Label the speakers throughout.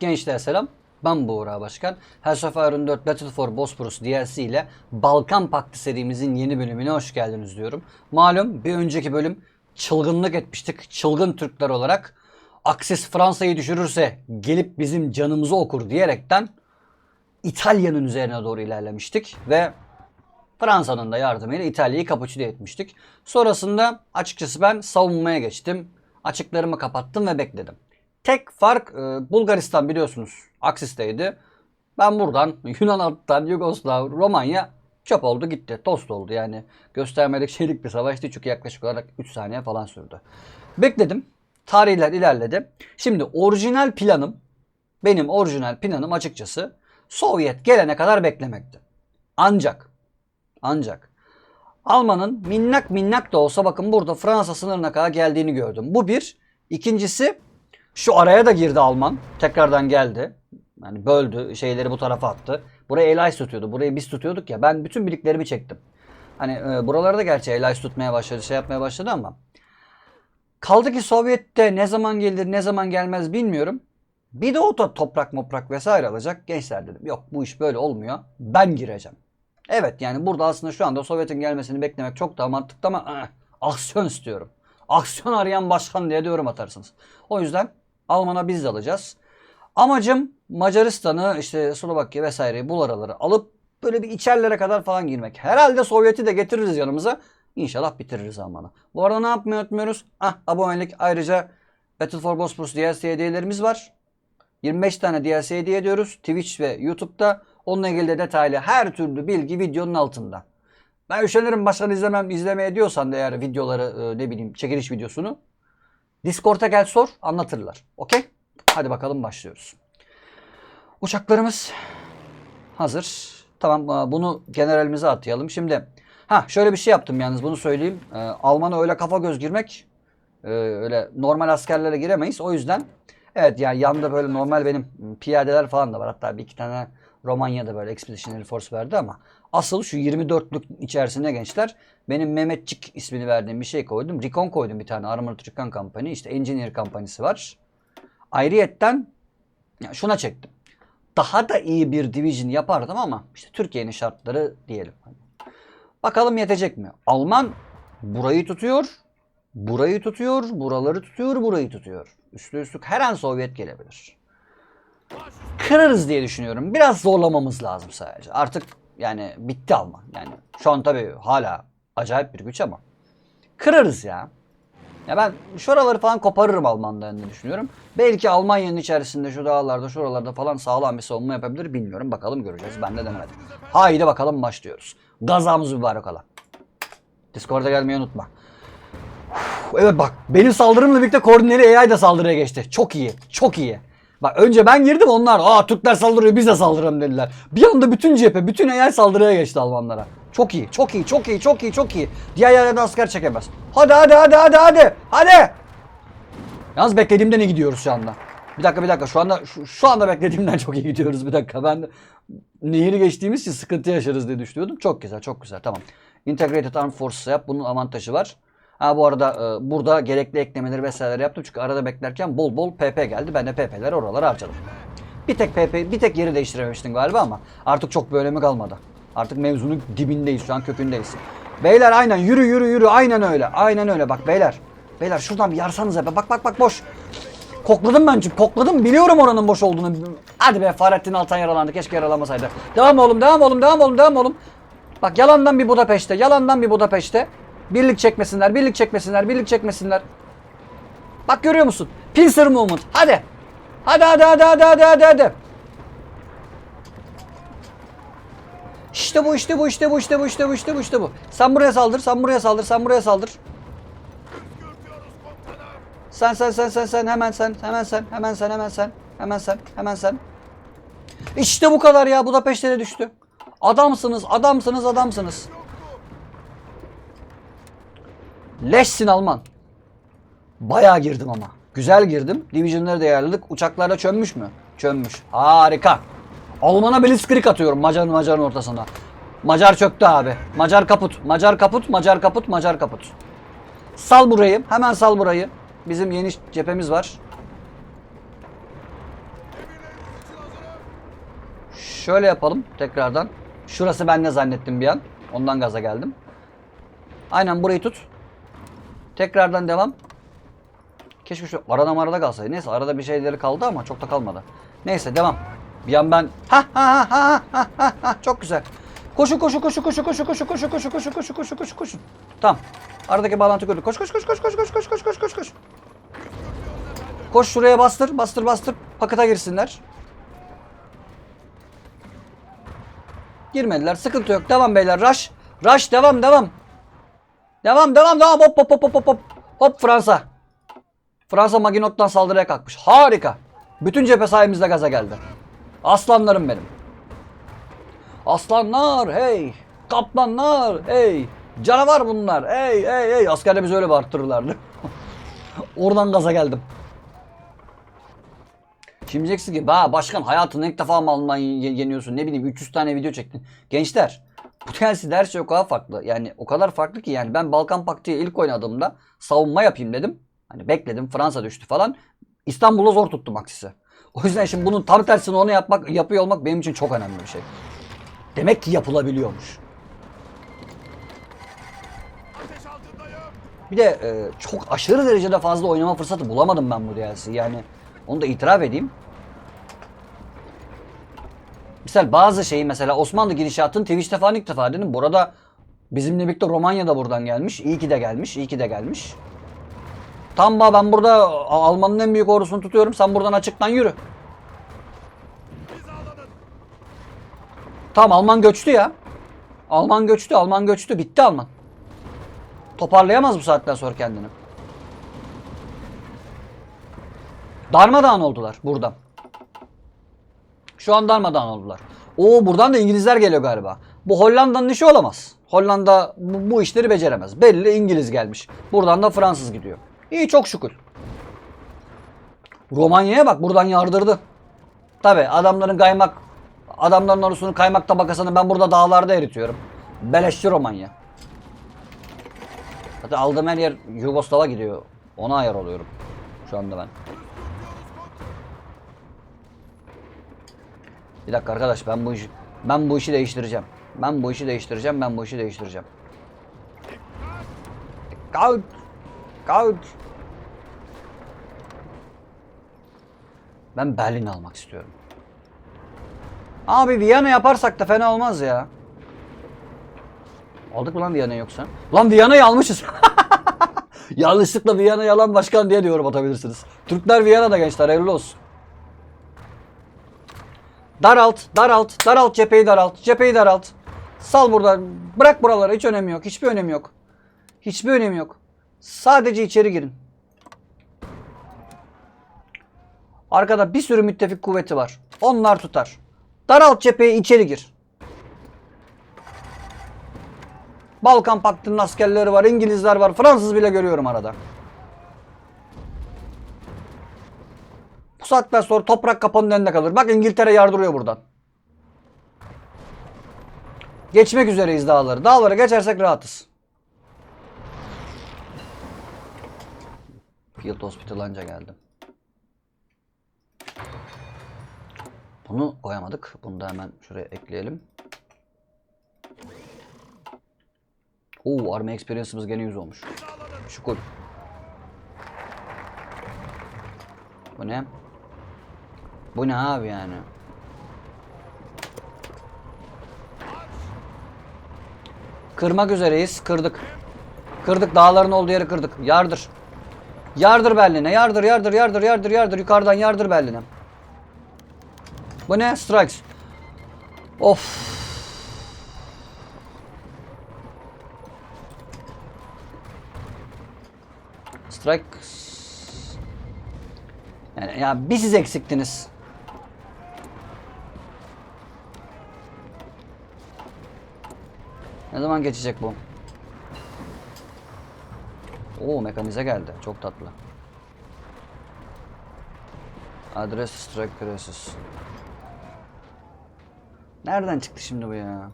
Speaker 1: Gençler selam. Ben Buğra Başkan. Hearts of Iron 4 Battle for Bosporus DLC ile Balkan Paktı serimizin yeni bölümüne hoş geldiniz diyorum. Malum bir önceki bölüm çılgınlık etmiştik. Çılgın Türkler olarak Aksis Fransa'yı düşürürse gelip bizim canımızı okur diyerekten İtalya'nın üzerine doğru ilerlemiştik ve Fransa'nın da yardımıyla İtalya'yı kapitüle etmiştik. Sonrasında açıkçası ben savunmaya geçtim. Açıklarımı kapattım ve bekledim. Tek fark e, Bulgaristan biliyorsunuz Aksis'teydi. Ben buradan Yunan alttan Yugoslav, Romanya çöp oldu gitti. Tost oldu yani. Göstermelik şeylik bir savaştı çünkü yaklaşık olarak 3 saniye falan sürdü. Bekledim. Tarihler ilerledi. Şimdi orijinal planım benim orijinal planım açıkçası Sovyet gelene kadar beklemekti. Ancak ancak Alman'ın minnak minnak da olsa bakın burada Fransa sınırına kadar geldiğini gördüm. Bu bir. İkincisi şu araya da girdi Alman. Tekrardan geldi. Yani böldü. Şeyleri bu tarafa attı. Burayı Elias tutuyordu. Burayı biz tutuyorduk ya. Ben bütün birliklerimi çektim. Hani e, buraları da gerçi Elias tutmaya başladı. Şey yapmaya başladı ama. Kaldı ki Sovyet'te ne zaman gelir ne zaman gelmez bilmiyorum. Bir de o da toprak moprak vesaire alacak. Gençler dedim yok bu iş böyle olmuyor. Ben gireceğim. Evet yani burada aslında şu anda Sovyet'in gelmesini beklemek çok daha mantıklı ama ıh, aksiyon istiyorum. Aksiyon arayan başkan diye de yorum atarsınız. O yüzden Alman'a biz de alacağız. Amacım Macaristan'ı işte Slovakya vesaireyi bu araları alıp böyle bir içerlere kadar falan girmek. Herhalde Sovyet'i de getiririz yanımıza. İnşallah bitiririz Alman'ı. Bu arada ne yapmayı unutmuyoruz? Ah abonelik ayrıca Battle for Bosporus DLC hediyelerimiz var. 25 tane DLC hediye ediyoruz. Twitch ve YouTube'da. Onunla ilgili de detaylı her türlü bilgi videonun altında. Ben üşenirim başkan izlemem izlemeye diyorsan da eğer videoları e, ne bileyim çekiliş videosunu Discord'a gel sor anlatırlar. Okey? Hadi bakalım başlıyoruz. Uçaklarımız hazır. Tamam bunu generalimize atayalım. Şimdi ha şöyle bir şey yaptım yalnız bunu söyleyeyim. E, Alman'a öyle kafa göz girmek e, öyle normal askerlere giremeyiz. O yüzden evet yani yanında böyle normal benim piyadeler falan da var. Hatta bir iki tane Romanya'da böyle Expeditionary Force verdi ama asıl şu 24'lük içerisinde gençler benim Mehmetçik ismini verdiğim bir şey koydum. Recon koydum bir tane Armored Recon Company. işte Engineer kampanyası var. Ayrıyetten ya şuna çektim. Daha da iyi bir division yapardım ama işte Türkiye'nin şartları diyelim. Bakalım yetecek mi? Alman burayı tutuyor, burayı tutuyor, buraları tutuyor, burayı tutuyor. Üstü üstlük her an Sovyet gelebilir kırarız diye düşünüyorum. Biraz zorlamamız lazım sadece. Artık yani bitti Alman. Yani şu an tabii hala acayip bir güç ama kırarız ya. Ya ben şuraları falan koparırım Alman'dan düşünüyorum. Belki Almanya'nın içerisinde şu dağlarda şuralarda falan sağlam bir savunma yapabilir bilmiyorum. Bakalım göreceğiz. Ben de denemedim. Haydi bakalım başlıyoruz. Gazamız mübarek ola. Discord'a gelmeyi unutma. Evet bak benim saldırımla birlikte koordineli AI da saldırıya geçti. Çok iyi. Çok iyi. Bak önce ben girdim onlar aa Türkler saldırıyor biz de saldıralım dediler. Bir anda bütün cephe bütün AI saldırıya geçti Almanlara. Çok iyi çok iyi çok iyi çok iyi çok iyi. Diğer yerlerden asker çekemez. Hadi hadi hadi hadi hadi hadi. Yalnız beklediğimden iyi gidiyoruz şu anda. Bir dakika bir dakika şu anda şu, şu anda beklediğimden çok iyi gidiyoruz bir dakika. Ben de nehri geçtiğimiz için sıkıntı yaşarız diye düşünüyordum. Çok güzel çok güzel tamam. Integrated Armed Forces yap bunun avantajı var. Ha bu arada e, burada gerekli eklemeleri vesaireler yaptım çünkü arada beklerken bol bol PP geldi. Ben de PP'leri oralara harcadım. Bir tek PP, bir tek yeri değiştirememiştim galiba ama artık çok bir önemi kalmadı. Artık mevzunun dibindeyiz şu an kökündeyiz. Beyler aynen yürü yürü yürü aynen öyle. Aynen öyle bak beyler. Beyler şuradan bir yarsanıza be. Bak bak bak boş. Kokladım ben çünkü kokladım biliyorum oranın boş olduğunu. Hadi be Fahrettin Altan yaralandı keşke yaralamasaydı. Devam oğlum devam oğlum devam oğlum devam oğlum. Bak yalandan bir Budapeşte yalandan bir Budapeşte. Birlik çekmesinler, birlik çekmesinler, birlik çekmesinler. Bak görüyor musun? Pincer movement. Hadi. Hadi hadi hadi hadi hadi hadi hadi. İşte bu işte bu işte bu işte bu işte bu işte bu işte bu. Sen buraya saldır, sen buraya saldır, sen buraya saldır. Sen sen sen sen sen hemen sen hemen sen hemen sen hemen sen hemen sen hemen sen. İşte bu kadar ya. Bu da peşlere düştü. Adamsınız, adamsınız, adamsınız. Leşsin Alman. Bayağı girdim ama. Güzel girdim. Division'ları da ayarladık. Uçaklarda çönmüş mü? Çönmüş. Harika. Alman'a blitzkrieg atıyorum Macar'ın Macar'ın ortasına. Macar çöktü abi. Macar kaput. Macar kaput. Macar kaput. Macar kaput. Sal burayı. Hemen sal burayı. Bizim yeni cephemiz var. Şöyle yapalım tekrardan. Şurası ben ne zannettim bir an. Ondan gaza geldim. Aynen burayı tut. Tekrardan devam. Keşke şu arada marada kalsaydı. Neyse arada bir şeyleri kaldı ama çok da kalmadı. Neyse devam. Bir an ben ha ha ha ha ha ha ha çok güzel. Koşu koşu koşu koşu koşu koşu koşu koşu koşu koşu koşu koşu koşu. Tamam. Aradaki bağlantı gördük. Koş koş koş koş koş koş koş koş koş koş koş. Koş şuraya bastır bastır bastır. Pakata girsinler. Girmediler. Sıkıntı yok. Devam beyler. Rush. Rush devam devam. Devam devam devam. Hop hop hop hop hop. Hop Fransa. Fransa Maginot'tan saldırıya kalkmış. Harika. Bütün cephe sayemizde gaza geldi. Aslanlarım benim. Aslanlar hey. Kaplanlar hey. Canavar bunlar. Hey hey hey. Askerde bizi öyle bağırtırırlardı. Oradan gaza geldim. Şimdi diyeceksin ki "Ba başkan hayatında ilk defa mı Almanya ye- yeniyorsun ne bileyim 300 tane video çektin. Gençler bu her şey o kadar farklı. Yani o kadar farklı ki yani ben Balkan Paktı'ya ilk oynadığımda savunma yapayım dedim. Hani bekledim Fransa düştü falan. İstanbul'u zor tuttum aksisi. O yüzden şimdi bunun tam tersini onu yapmak yapıyor olmak benim için çok önemli bir şey. Demek ki yapılabiliyormuş. Bir de e, çok aşırı derecede fazla oynama fırsatı bulamadım ben bu DLC. Yani onu da itiraf edeyim. Misal bazı şeyi mesela Osmanlı gidişatını Twitch'te falan ilk defa dedim. Burada bizimle birlikte Romanya da buradan gelmiş. İyi ki de gelmiş. iyi ki de gelmiş. Tam ba ben burada Alman'ın en büyük ordusunu tutuyorum. Sen buradan açıktan yürü. Tamam Alman göçtü ya. Alman göçtü, Alman göçtü. Bitti Alman. Toparlayamaz bu saatten sonra kendini. Darmadağın oldular buradan. Şu an darmadağın oldular. Oo buradan da İngilizler geliyor galiba. Bu Hollanda'nın işi olamaz. Hollanda bu, bu işleri beceremez. Belli İngiliz gelmiş. Buradan da Fransız gidiyor. İyi çok şükür. Romanya'ya bak buradan yardırdı. Tabi adamların kaymak adamların orusunu kaymak tabakasını ben burada dağlarda eritiyorum. Beleşçi Romanya. Zaten aldığım her yer Yugoslav'a gidiyor. Ona ayar oluyorum. Şu anda ben. Bir dakika arkadaş ben bu işi ben bu işi değiştireceğim. Ben bu işi değiştireceğim. Ben bu işi değiştireceğim. Kaut. Kaut. Ben Berlin almak istiyorum. Abi Viyana yaparsak da fena olmaz ya. Aldık mı lan Viyana'yı yoksa? Lan Viyana'yı almışız. Yanlışlıkla Viyana yalan başkan diye diyorum atabilirsiniz. Türkler Viyana'da gençler hayırlı olsun. Daralt, daralt, daralt cepheyi daralt, cepheyi daralt. Sal buradan, bırak buraları hiç önemi yok, hiçbir önemi yok. Hiçbir önemi yok. Sadece içeri girin. Arkada bir sürü müttefik kuvveti var. Onlar tutar. Daralt cepheyi içeri gir. Balkan Paktı'nın askerleri var, İngilizler var, Fransız bile görüyorum arada. Bu saatten sonra toprak kapanın önünde kalır. Bak İngiltere yardırıyor buradan. Geçmek üzereyiz dağları. Dağları geçersek rahatız. Field Hospital anca geldi. Bunu koyamadık. Bunu da hemen şuraya ekleyelim. Oo, Army Experience'ımız gene 100 olmuş. Şükür. Bu ne? Bu ne abi yani? Kırmak üzereyiz. Kırdık. Kırdık. Dağların olduğu yeri kırdık. Yardır. Yardır Berlin'e. Yardır, yardır, yardır, yardır, yardır. Yukarıdan yardır Berlin'e. Bu ne? Strikes. Of. Strike. Yani ya bir siz eksiktiniz. Ne zaman geçecek bu? Oo mekanize geldi. Çok tatlı. Adres strike crisis. Nereden çıktı şimdi bu ya?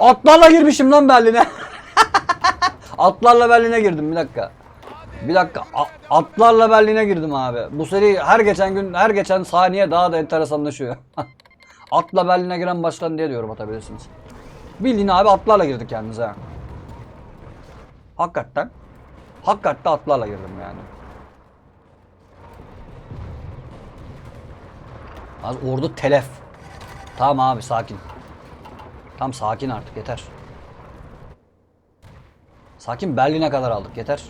Speaker 1: Atlarla girmişim lan Berlin'e. Atlarla Berlin'e girdim bir dakika. Bir dakika. A- atlarla Berlin'e girdim abi. Bu seri her geçen gün, her geçen saniye daha da enteresanlaşıyor. Atla Berlin'e giren başkan diye diyorum atabilirsiniz. Bildiğin abi atlarla girdik yalnız ha. Hakikaten. Hakikaten atlarla girdim yani. Az ordu telef. Tamam abi sakin. Tam sakin artık yeter. Sakin Berlin'e kadar aldık yeter.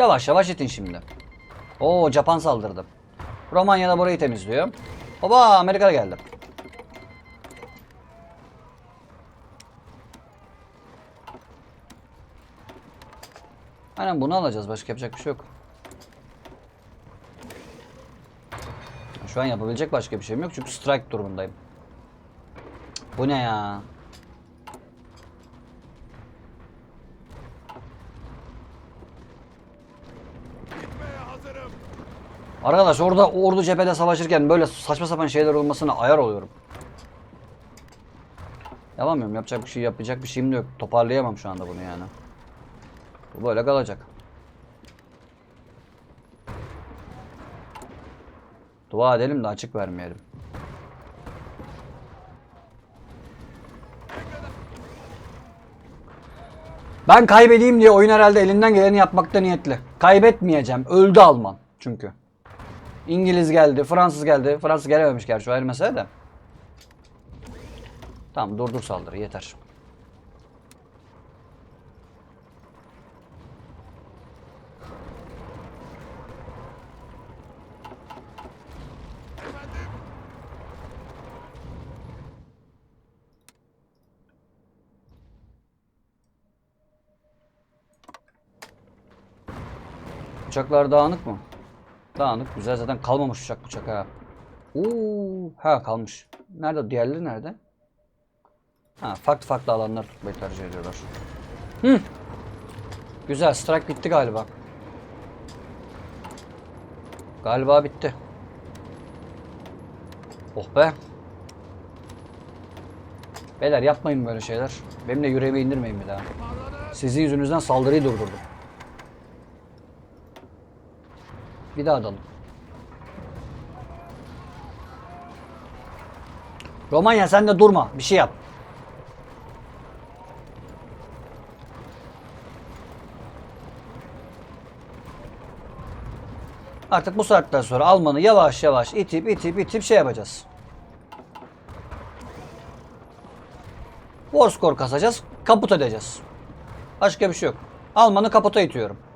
Speaker 1: Yavaş yavaş itin şimdi. Oo Japan saldırdı. Romanya da burayı temizliyor. Oba Amerika geldi. Aynen bunu alacağız. Başka yapacak bir şey yok. Şu an yapabilecek başka bir şeyim yok çünkü strike durumundayım. Bu ne ya? Arkadaş orada ordu cephede savaşırken böyle saçma sapan şeyler olmasına ayar oluyorum. Yapamıyorum. Yapacak bir şey yapacak bir şeyim de yok. Toparlayamam şu anda bunu yani. Bu böyle kalacak. Dua edelim de açık vermeyelim. Ben kaybedeyim diye oyun herhalde elinden geleni yapmakta niyetli. Kaybetmeyeceğim. Öldü Alman çünkü. İngiliz geldi, Fransız geldi. Fransız gelememiş gerçi o ayrı mesele de. Tamam durdur saldırı yeter. Uçaklar dağınık mı? Dağınık. Güzel zaten kalmamış uçak bıçak ha. Oo, ha kalmış. Nerede? Diğerleri nerede? Ha, farklı farklı alanlar tutmayı tercih ediyorlar. Hı. Güzel. Strike bitti galiba. Galiba bitti. Oh be. Beyler yapmayın böyle şeyler. Benimle yüreğime indirmeyin bir daha. Sizin yüzünüzden saldırıyı durdurdum. Bir daha dalın. Romanya sen de durma. Bir şey yap. Artık bu saatten sonra Alman'ı yavaş yavaş itip itip itip şey yapacağız. War score kasacağız. Kaput edeceğiz. Başka bir şey yok. Alman'ı kaputa itiyorum.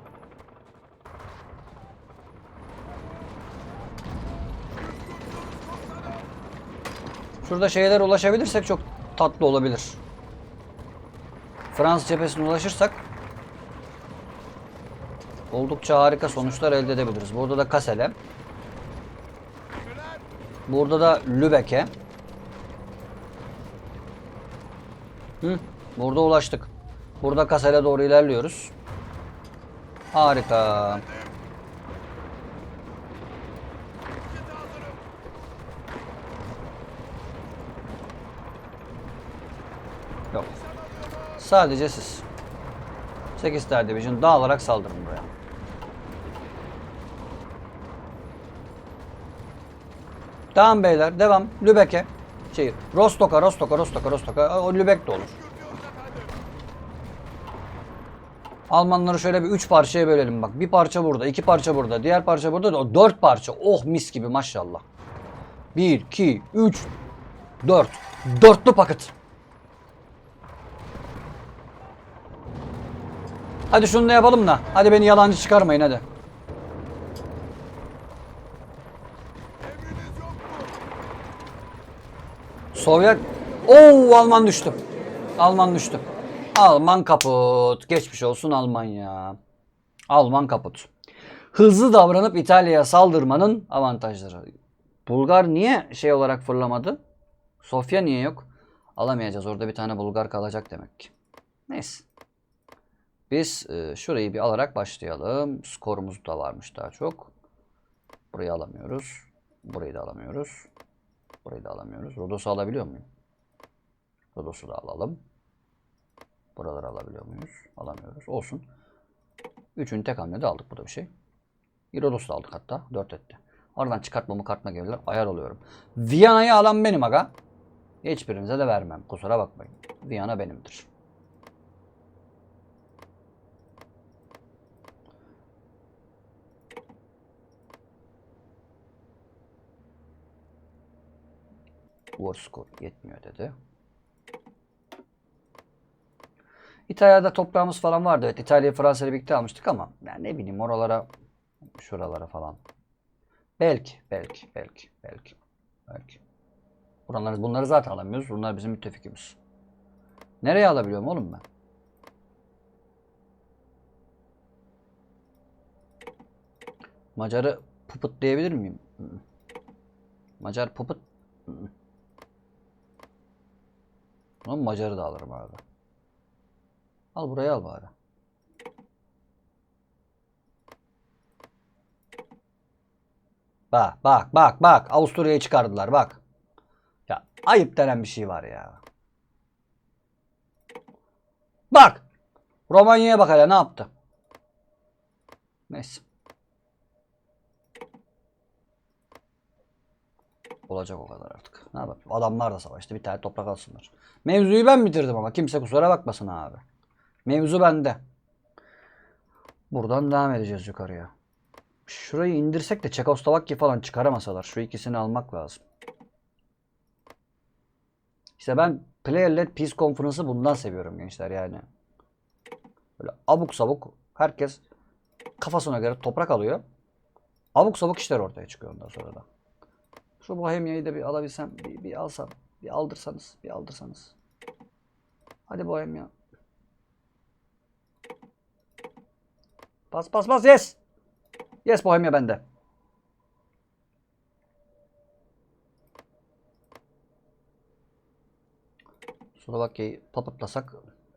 Speaker 1: Şurada şeylere ulaşabilirsek çok tatlı olabilir. Fransız cephesine ulaşırsak oldukça harika sonuçlar elde edebiliriz. Burada da Kassele. Burada da Lübeck'e. Hı, burada ulaştık. Burada Kassel'e doğru ilerliyoruz. Harika. Sadece siz. 8 Star Division dağılarak saldırın buraya. Tamam beyler devam. Lübeck'e. Şey, Rostok'a, Rostok'a, Rostok'a, Rostok'a. O Lübeck de olur. Almanları şöyle bir üç parçaya bölelim bak. Bir parça burada, iki parça burada, diğer parça burada. O dört parça. Oh mis gibi maşallah. Bir, iki, üç, dört. Dörtlü paket. Hadi şunu da yapalım da. Hadi beni yalancı çıkarmayın hadi. Sovyet... Oo Alman düştü. Alman düştü. Alman kaput. Geçmiş olsun Almanya. Alman kaput. Hızlı davranıp İtalya'ya saldırmanın avantajları. Bulgar niye şey olarak fırlamadı? Sofya niye yok? Alamayacağız. Orada bir tane Bulgar kalacak demek ki. Neyse. Biz e, şurayı bir alarak başlayalım. Skorumuz da varmış daha çok. Burayı alamıyoruz. Burayı da alamıyoruz. Burayı da alamıyoruz. Rodos'u alabiliyor muyum? Rodos'u da alalım. Buraları alabiliyor muyuz? Alamıyoruz. Olsun. Üçünü tek hamlede aldık. Bu da bir şey. Rodos'u da aldık hatta. Dört etti. Oradan çıkartmamı kartma gelirler. Ayar oluyorum. Viyana'yı alan benim aga. Hiçbirinize de vermem. Kusura bakmayın. Viyana benimdir. War score yetmiyor dedi. İtalya'da toprağımız falan vardı. Evet İtalya'yı Fransa ile birlikte almıştık ama yani ne bileyim oralara şuralara falan. Belki, belki, belki, belki, belki. Buraları, bunları zaten alamıyoruz. Bunlar bizim müttefikimiz. Nereye alabiliyorum oğlum ben? Macar'ı puput diyebilir miyim? Hı. Macar puput. Ulan Macar'ı da alırım abi. Al burayı al bari. Bak bak bak bak. Avusturya'yı çıkardılar bak. Ya ayıp denen bir şey var ya. Bak. Romanya'ya bak hele ne yaptı. Neyse. Olacak o kadar artık. Ne yapalım? Adamlar da savaştı. Bir tane toprak alsınlar. Mevzuyu ben bitirdim ama kimse kusura bakmasın abi. Mevzu bende. Buradan devam edeceğiz yukarıya. Şurayı indirsek de Çekoslovakya falan çıkaramasalar. Şu ikisini almak lazım. İşte ben Player-led Peace Conference'ı bundan seviyorum gençler yani. Böyle abuk sabuk herkes kafasına göre toprak alıyor. Abuk sabuk işler ortaya çıkıyor ondan sonra da. Şu Bohemia'yı da bir alabilsem, bir, bir alsam, bir aldırsanız, bir aldırsanız. Hadi Bohemia. Bas bas bas yes. Yes Bohemia bende. Slovakya'yı papatlasak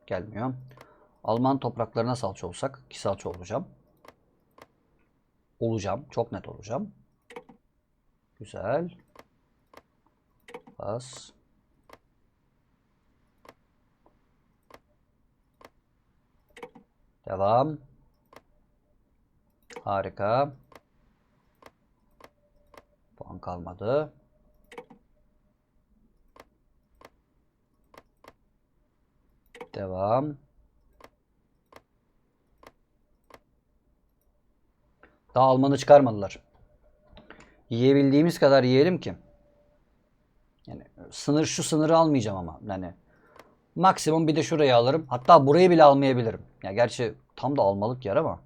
Speaker 1: gelmiyor. Alman topraklarına salça olsak ki salça olacağım. Olacağım. Çok net olacağım. Güzel. Bas. Devam. Harika. Puan kalmadı. Devam. Daha Alman'ı çıkarmadılar. Yiyebildiğimiz kadar yiyelim ki. Yani sınır şu sınırı almayacağım ama. Yani maksimum bir de şurayı alırım. Hatta burayı bile almayabilirim. Ya gerçi tam da almalık yer ama.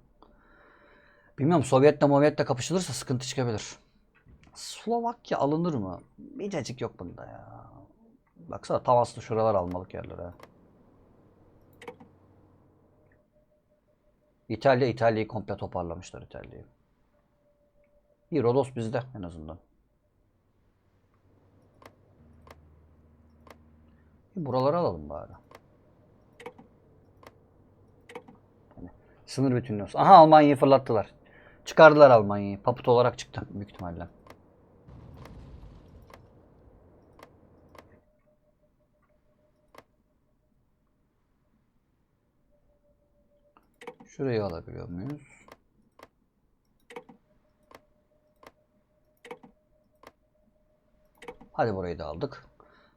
Speaker 1: Bilmiyorum Sovyet'le Movyet'le kapışılırsa sıkıntı çıkabilir. Slovakya alınır mı? Bir cacık yok bunda ya. Baksana tam aslında şuralar almalık yerler ha. İtalya İtalya'yı komple toparlamışlar İtalya'yı. İyi Rodos bizde en azından. Buraları alalım bari. Yani sınır bütünlüğü olsun. Aha Almanya'yı fırlattılar. Çıkardılar Almanya'yı. Paput olarak çıktı büyük ihtimalle. Şurayı alabiliyor muyuz? Hadi burayı da aldık.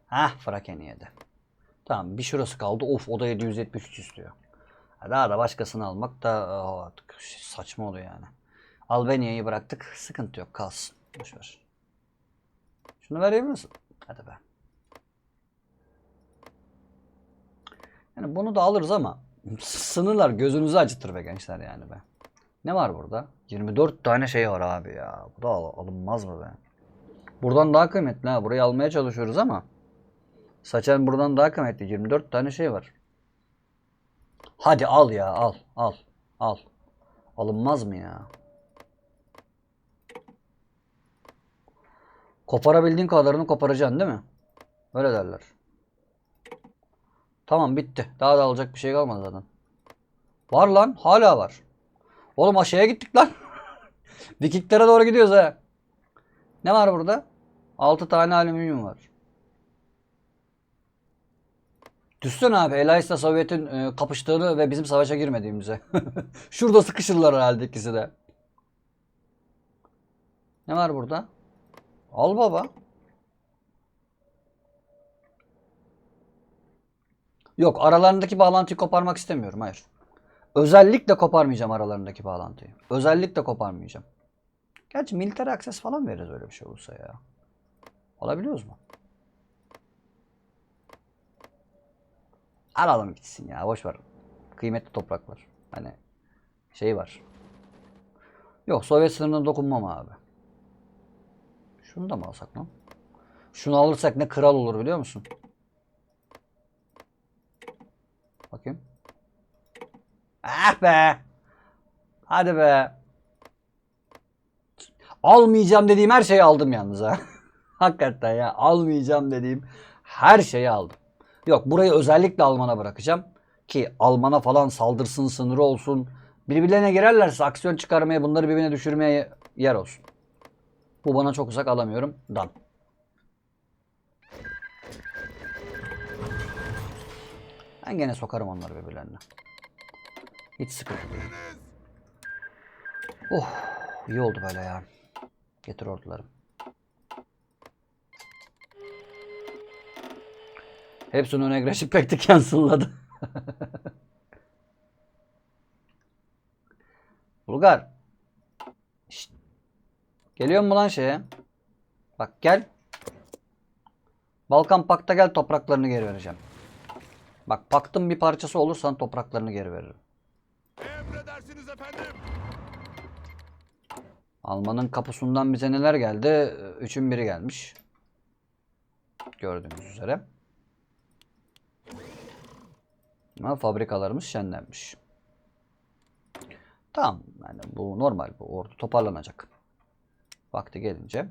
Speaker 1: Hah Frakeniye'de. Tamam bir şurası kaldı. Of o da 773 istiyor. Daha da başkasını almak da oh, artık saçma oluyor yani. Albanya'yı bıraktık. Sıkıntı yok kalsın. Boşver. Şunu verebilir misin? Hadi be. Yani bunu da alırız ama sınırlar gözünüzü acıtır be gençler yani be. Ne var burada? 24 tane şey var abi ya. Bu da al- alınmaz mı be? Buradan daha kıymetli ha. Burayı almaya çalışıyoruz ama Saçan buradan daha kıymetli. 24 tane şey var. Hadi al ya al al al. Alınmaz mı ya? Koparabildiğin kadarını koparacaksın değil mi? Öyle derler. Tamam bitti. Daha da alacak bir şey kalmadı zaten. Var lan. Hala var. Oğlum aşağıya gittik lan. Vikinglere doğru gidiyoruz ha. Ne var burada? 6 tane alüminyum var. Düşünsene abi Elias'la Sovyet'in e, kapıştığını ve bizim savaşa girmediğimize. Şurada sıkışırlar herhalde ikisi de. Ne var burada? Al baba. Yok aralarındaki bağlantıyı koparmak istemiyorum. Hayır. Özellikle koparmayacağım aralarındaki bağlantıyı. Özellikle koparmayacağım. Gerçi militer access falan veririz öyle bir şey olursa ya. Alabiliyoruz mu? Alalım gitsin ya. Boş ver. Kıymetli topraklar. Hani şey var. Yok Sovyet sınırına dokunmam abi. Şunu da mı alsak lan? Şunu alırsak ne kral olur biliyor musun? Bakayım. Ah be. Hadi be. Almayacağım dediğim her şeyi aldım yalnız ha. Hakikaten ya almayacağım dediğim her şeyi aldım. Yok burayı özellikle Alman'a bırakacağım. Ki Alman'a falan saldırsın sınırı olsun. Birbirlerine girerlerse aksiyon çıkarmaya bunları birbirine düşürmeye yer olsun. Bu bana çok uzak alamıyorum. Dan. Ben gene sokarım onları birbirlerine. Hiç sıkıntı değil. Oh iyi oldu böyle ya. Getir ordularım. Hepsinin aggression pact'i cancel'ladı. Bulgar. Şşt. Geliyor mu lan şeye? Bak gel. Balkan Pakta gel topraklarını geri vereceğim. Bak paktın bir parçası olursan topraklarını geri veririm.
Speaker 2: Emredersiniz efendim.
Speaker 1: Alman'ın kapusundan bize neler geldi? Üçün biri gelmiş. Gördüğünüz üzere. Ama fabrikalarımız şenlenmiş. Tamam. Yani bu normal. Bu ordu toparlanacak. Vakti gelince.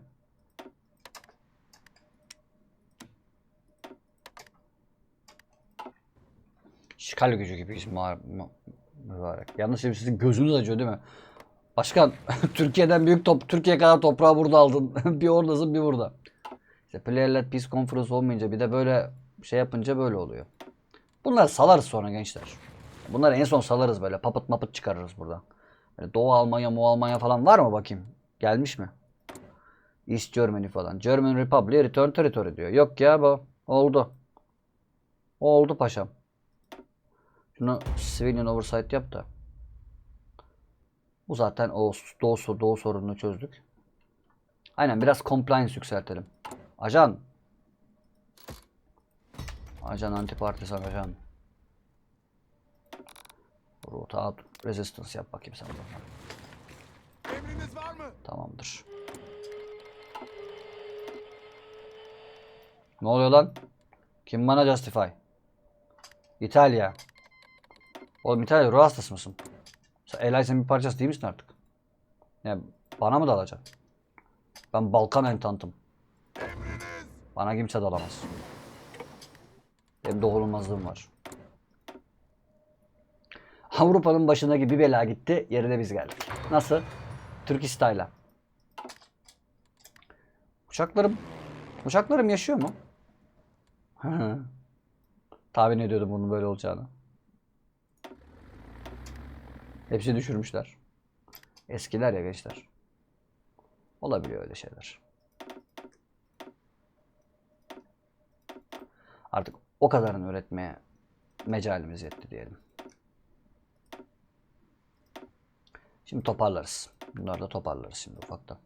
Speaker 1: İşgal gücü gibi ma- ma- mübarek. Yalnız şimdi sizin gözünüz acıyor değil mi? Başkan Türkiye'den büyük top Türkiye kadar toprağı burada aldın. bir oradasın bir burada. İşte Player-led Peace Conference olmayınca bir de böyle şey yapınca böyle oluyor. Bunları salarız sonra gençler. Bunları en son salarız böyle. Papıt mapıt çıkarırız burada. Böyle Doğu Almanya, Mu Almanya falan var mı bakayım? Gelmiş mi? East Germany falan. German Republic Return Territory diyor. Yok ya bu. Oldu. Oldu paşam. Şunu civilian oversight yap da. Bu zaten o doğu, doğu sorununu çözdük. Aynen biraz compliance yükseltelim. Ajan. Ajan antipartisan ajan. Rotate resistance yap bakayım sen bana.
Speaker 2: Emriniz var mı?
Speaker 1: Tamamdır. Ne oluyor lan? Kim bana justify? İtalya. Oğlum İtalya ruh hastası mısın? Sen Elias'ın bir parçası değil misin artık? Ya bana mı dalacaksın? Ben Balkan entantım. Bana kimse dalamaz. Benim dokunulmazlığım var. Avrupa'nın başındaki bir bela gitti. Yerine biz geldik. Nasıl? Türk style'a. Uçaklarım Uçaklarım yaşıyor mu? Tahmin ediyordum bunun böyle olacağını. Hepsi düşürmüşler. Eskiler ya gençler. Olabiliyor öyle şeyler. Artık o kadarını öğretmeye mecalimiz yetti diyelim. Şimdi toparlarız. Bunları da toparlarız şimdi ufaktan.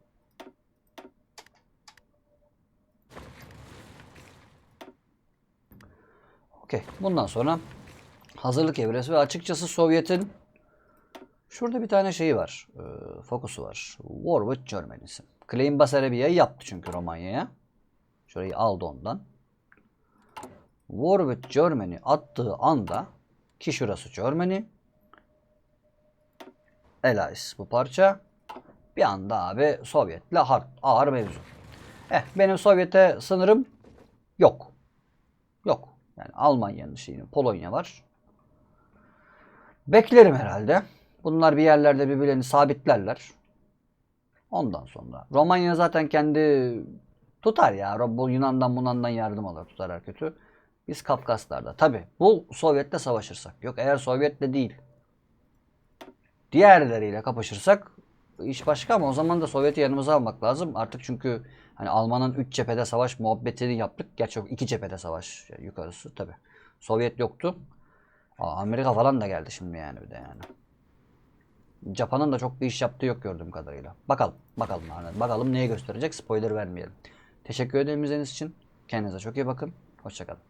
Speaker 1: Okey. Bundan sonra hazırlık evresi ve açıkçası Sovyet'in şurada bir tane şeyi var. E, fokusu var. War with Germany'si. Claim Basarabia'yı yaptı çünkü Romanya'ya. Şurayı aldı ondan. War with Germany attığı anda ki şurası Germany. Allies bu parça. Bir anda abi Sovyet'le hard, ağır mevzu. Eh benim Sovyet'e sınırım yok. Yok. Yani Almanya'nın şeyini, Polonya var. Beklerim herhalde. Bunlar bir yerlerde birbirlerini sabitlerler. Ondan sonra. Romanya zaten kendi tutar ya. Bu Yunan'dan Munan'dan yardım alır tutar her kötü. Biz Kafkaslar'da. Tabi bu Sovyet'le savaşırsak. Yok eğer Sovyet'le değil. Diğerleriyle kapışırsak iş başka ama o zaman da Sovyet'i yanımıza almak lazım. Artık çünkü hani Alman'ın 3 cephede savaş muhabbetini yaptık. Gerçi yok 2 cephede savaş yani yukarısı tabi. Sovyet yoktu. Aa, Amerika falan da geldi şimdi yani bir de yani. Japan'ın da çok bir iş yaptığı yok gördüğüm kadarıyla. Bakalım. Bakalım. Bakalım neye gösterecek. Spoiler vermeyelim. Teşekkür ederim izlediğiniz için. Kendinize çok iyi bakın. Hoşçakalın.